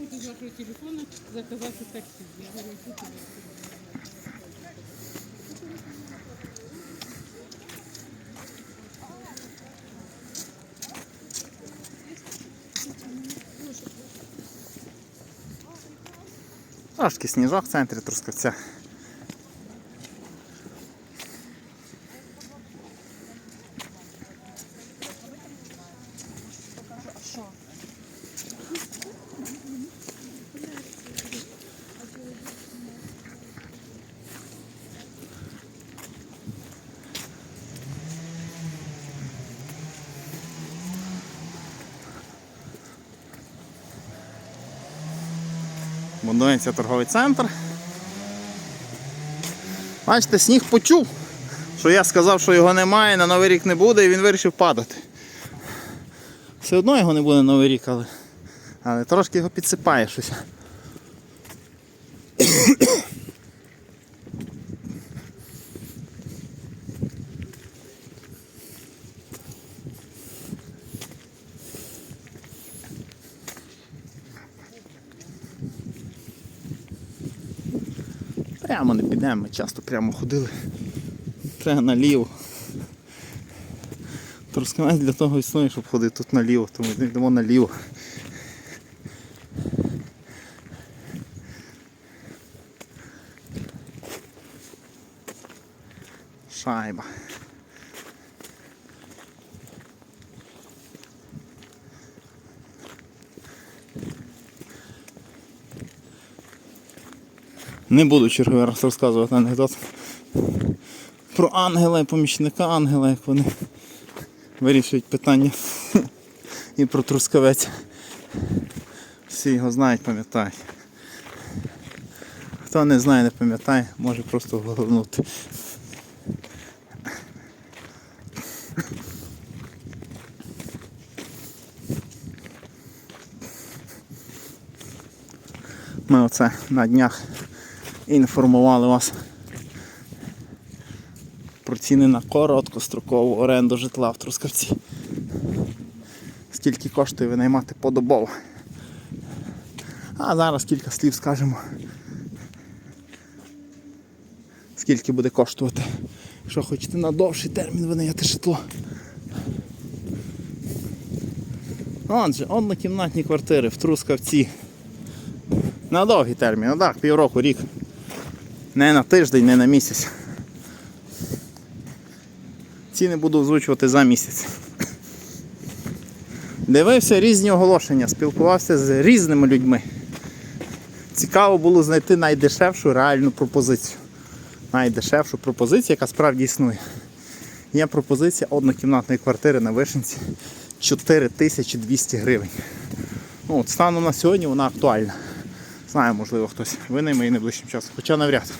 хочу з вашого телефона заказати таксі. Я говорю, що? Трошки сніжок в центрі Трускавця. Будується торговий центр. Бачите, сніг почув, що я сказав, що його немає, на Новий рік не буде, і він вирішив падати. Все одно його не буде на Новий рік, але, але трошки його підсипає щось. Прямо не підемо, ми часто прямо ходили. Треба наліво. Трускавець для того існує, щоб ходити тут наліво, тому ми йдемо наліво. Шайба. Не буду черговий раз розказувати анекдот про ангела і помічника ангела, як вони вирішують питання. І про трускавець. Всі його знають, пам'ятають. Хто не знає, не пам'ятає, може просто вгорнути. Ми оце на днях інформували вас про ціни на короткострокову оренду житла в Трускавці. Скільки коштує винаймати подобово. А зараз кілька слів скажемо. Скільки буде коштувати, якщо хочете на довший термін винайняти житло. Отже, однокімнатні квартири в Трускавці. На довгий термін, ну так, півроку, рік. Не на тиждень, не на місяць. Ціни буду озвучувати за місяць. Дивився різні оголошення, спілкувався з різними людьми. Цікаво було знайти найдешевшу реальну пропозицію. Найдешевшу пропозицію, яка справді існує. Є пропозиція однокімнатної квартири на Вишенці 4200 гривень. Ну, от станом на сьогодні вона актуальна. Знаю, можливо, хтось винайме і найближчим часом, хоча навряд.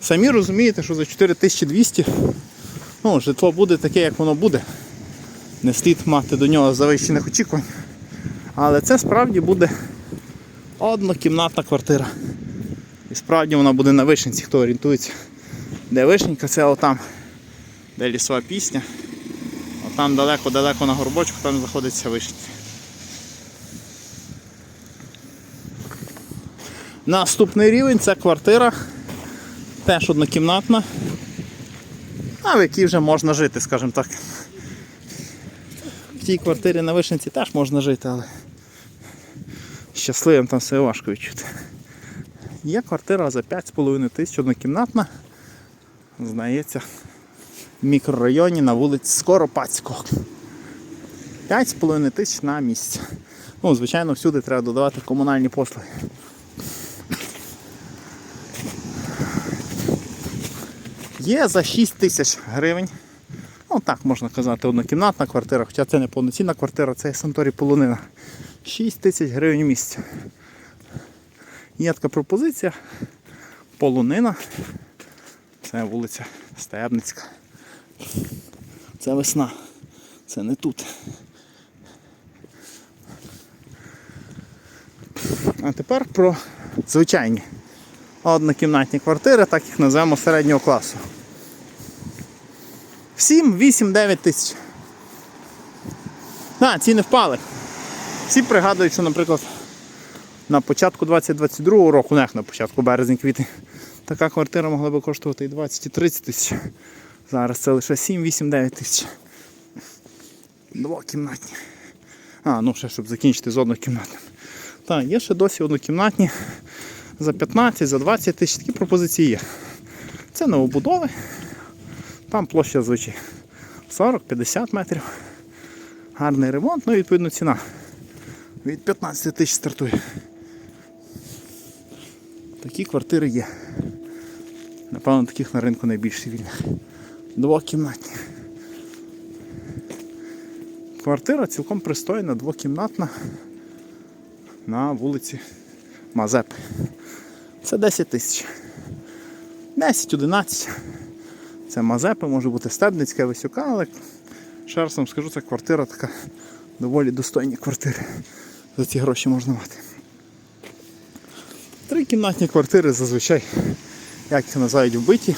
Самі розумієте, що за 4200 ну, житло буде таке, як воно буде. Не слід мати до нього завищених очікувань. Але це справді буде однокімнатна квартира. І справді вона буде на вишенці, хто орієнтується. Де вишенька, це отам, де лісова пісня. Отам далеко-далеко на горбочку, там знаходиться вишенька. Наступний рівень це квартира, теж однокімнатна, а в якій вже можна жити, скажімо так. В тій квартирі на Вишенці теж можна жити, але щасливим там все важко відчути. Є квартира за 5,5 тисяч однокімнатна, здається, в мікрорайоні на вулиці Скоропадського. 5,5 тисяч на місяць. Ну, звичайно, всюди треба додавати комунальні послуги. Є за 6 тисяч гривень. Ну так можна казати, однокімнатна квартира, хоча це не повноцінна квартира, це санаторій полонина. 6 тисяч гривень в місяць. Є така пропозиція. Полонина. Це вулиця Стебницька. Це весна. Це не тут. А тепер про звичайні однокімнатні квартири, так їх називаємо середнього класу. 7, 8, 9 тисяч. Так, ціни впали. Всі пригадують, що, наприклад, на початку 2022 року, не на початку березня квітень, така квартира могла би коштувати і 20, і 30 тисяч. Зараз це лише 7, 8, 9 тисяч. Двокімнатні. А, ну ще щоб закінчити з однокімнатним. Так, є ще досі однокімнатні за 15, за 20 тисяч. Такі пропозиції є. Це новобудови. Там площа звичай 40-50 метрів. Гарний ремонт, ну і відповідно ціна. Від 15 тисяч стартує. Такі квартири є. Напевно, таких на ринку найбільше вільних. Двокімнатні. Квартира цілком пристойна, двокімнатна на вулиці Мазепи. Це 10 тисяч. 10-11. Це Мазепи, може бути Стебницька, Висюка, але ще раз вам скажу, це квартира така доволі достойні квартири. За ці гроші можна мати. Трикімнатні квартири зазвичай, як їх називають вбиті.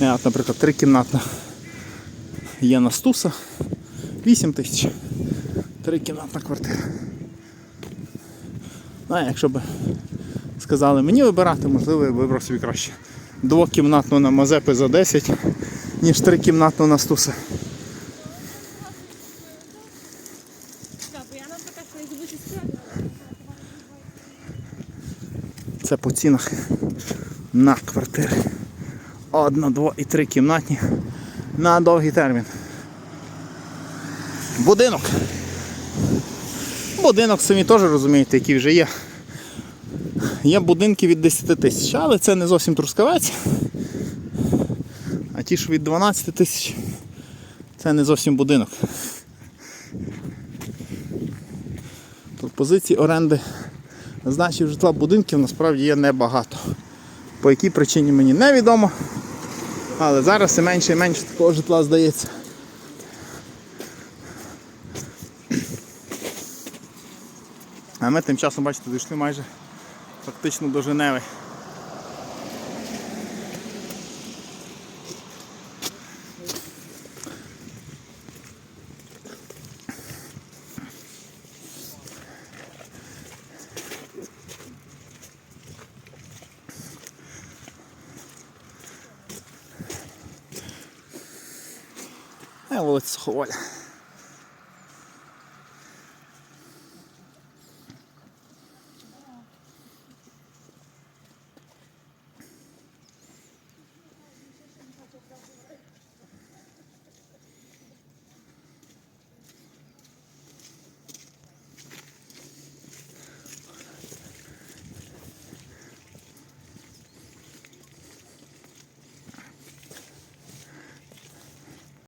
Я, от, наприклад, трикімнатна є на Стуса 8 тисяч. Трикімнатна квартира. Ну, а якщо б сказали мені вибирати, можливо, я вибрав собі краще. Двокімнатну на Мазепи за 10, ніж трикімнатну на Стуса. Це по цінах на квартири. Одна, дво і три кімнатні на довгий термін. Будинок. Будинок самі теж розумієте, який вже є. Є будинки від 10 тисяч, але це не зовсім трускавець. А ті, що від 12 тисяч, це не зовсім будинок. Пропозиції оренди Значить, житла будинків насправді є небагато. По якій причині мені невідомо. Але зараз все менше і менше такого житла здається. А ми тим часом, бачите, дійшли майже фактично до Женеви. Е, вулиця Суховоля.